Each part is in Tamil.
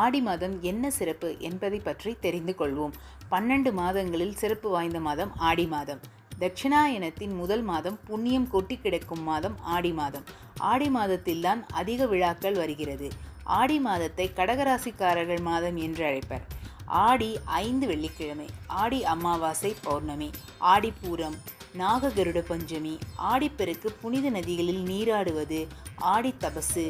ஆடி மாதம் என்ன சிறப்பு என்பதை பற்றி தெரிந்து கொள்வோம். பன்னெண்டு மாதங்களில் சிறப்பு வாய்ந்த மாதம் ஆடி மாதம். தட்சிணாயனத்தின் முதல் மாதம் புண்ணியம் கொட்டி கிடக்கும் மாதம் ஆடி மாதம். ஆடி மாதத்தில்தான் அதிக விழாக்கள் வருகிறது. ஆடி மாதத்தை கடகராசிக்காரர்கள் மாதம் என்று அழைப்பர். ஆடி ஐந்து வெள்ளிக்கிழமை ஆடி அமாவாசை பௌர்ணமி ஆடிப்பூரம் நாககருட பஞ்சமி ஆடிப்பெருக்கு புனித நதிகளில் நீராடுவது ஆடி தபசு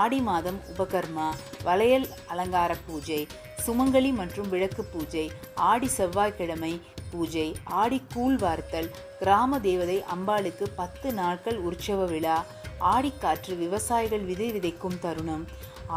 ஆடி மாதம் உபகர்மா வளையல் அலங்கார பூஜை சுமங்கலி மற்றும் விளக்கு பூஜை ஆடி செவ்வாய்க்கிழமை பூஜை ஆடி கூழ் வார்த்தல் கிராம தேவதை அம்பாளுக்கு பத்து நாட்கள் உற்சவ விழா ஆடிக்காற்று விவசாயிகள் விதை விதைக்கும் தருணம்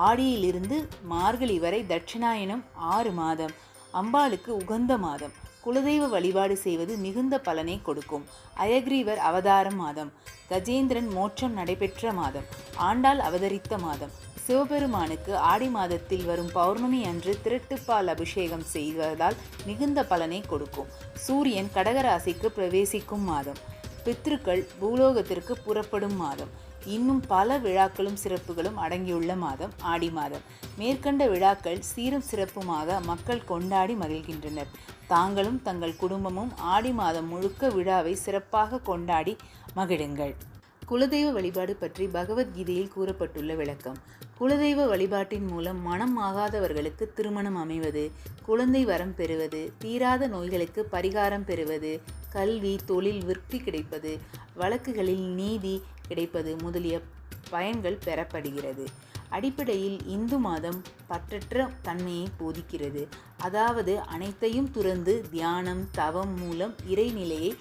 ஆடியிலிருந்து மார்கழி வரை தட்சிணாயனம் ஆறு மாதம் அம்பாளுக்கு உகந்த மாதம். குலதெய்வ வழிபாடு செய்வது மிகுந்த பலனை கொடுக்கும். அயக்ரீவர் அவதார மாதம். கஜேந்திரன் மோட்சம் நடைபெற்ற மாதம். ஆண்டாள் அவதரித்த மாதம். சிவபெருமானுக்கு ஆடி மாதத்தில் வரும் பௌர்ணமி அன்று திரட்டுப்பால் அபிஷேகம் செய்வதால் மிகுந்த பலனை கொடுக்கும். சூரியன் கடகராசிக்கு பிரவேசிக்கும் மாதம். பித்ருக்கள் பூலோகத்திற்கு புறப்படும் மாதம். இன்னும் பல விழாக்களும் சிறப்புகளும் அடங்கியுள்ள மாதம் ஆடி மாதம். மேற்கண்ட விழாக்கள் சீரும் சிறப்புமாக மக்கள் கொண்டாடி மகிழ்கின்றனர். தாங்களும் தங்கள் குடும்பமும் ஆடி மாதம் முழுக்க விழாவை சிறப்பாக கொண்டாடி மகிழுங்கள். குலதெய்வ வழிபாடு பற்றி பகவத்கீதையில் கூறப்பட்டுள்ள விளக்கம். குலதெய்வ வழிபாட்டின் மூலம் மனம் ஆகாதவர்களுக்கு திருமணம் அமைவது குழந்தை வரம் பெறுவது தீராத நோய்களுக்கு பரிகாரம் பெறுவது கல்வி தொழில் விற்பி கிடைப்பது வழக்குகளில் நீதி கிடைப்பது முதலிய பயன்கள் பெறப்படுகிறது. அடிப்படையில் இந்து மாதம் பற்றற்ற தன்மையை போதிக்கிறது. அதாவது அனைத்தையும் துறந்து தியானம் தவம் மூலம் இறைநிலையை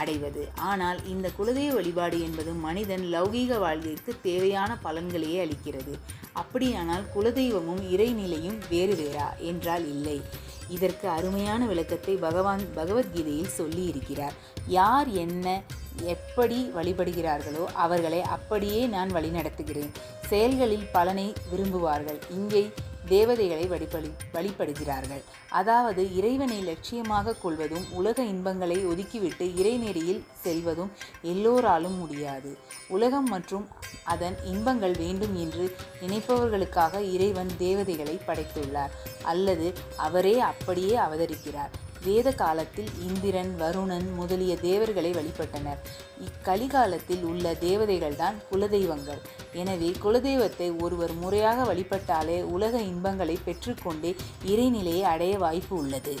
அடைவது. ஆனால் இந்த குலதெய்வ வழிபாடு என்பது மனிதன் லௌகீக வாழ்விற்கு தேவையான பலன்களையே அளிக்கிறது. அப்படியானால் குலதெய்வமும் இறைநிலையும் வேறு வேறா என்றால் இல்லை. இதற்கு அருமையான விளக்கத்தை பகவான் பகவத்கீதையில் சொல்லி இருக்கிறார் யார் என்ன எப்படி வழிபடுகிறார்களோ அவர்களை அப்படியே நான் வழிநடத்துகிறேன். செயல்களில் பலனை விரும்புவார்கள். இங்கே தேவதைகளை வழிபடி வழிபடுகிறார்கள். அதாவது இறைவனை லட்சியமாக கொள்வதும் உலக இன்பங்களை ஒதுக்கிவிட்டு இறைநெறியில் செல்வதும் எல்லோராலும் முடியாது. உலகம் மற்றும் அதன் இன்பங்கள் வேண்டும் என்று நினைப்பவர்களுக்காக இறைவன் தேவதைகளை படைத்துள்ளார். அல்லது அவரே அப்படியே அவதரிக்கிறார். வேத காலத்தில் இந்திரன் வருணன் முதலிய தேவர்களை வழிபட்டனர். இக்கலிகாலத்தில் உள்ள தேவதைகள்தான் குலதெய்வங்கள். எனவே குலதெய்வத்தை ஒருவர் முறையாக வழிபட்டாலே உலக இன்பங்களை பெற்றுக்கொண்டே இறைநிலையை அடைய வாய்ப்பு உள்ளது.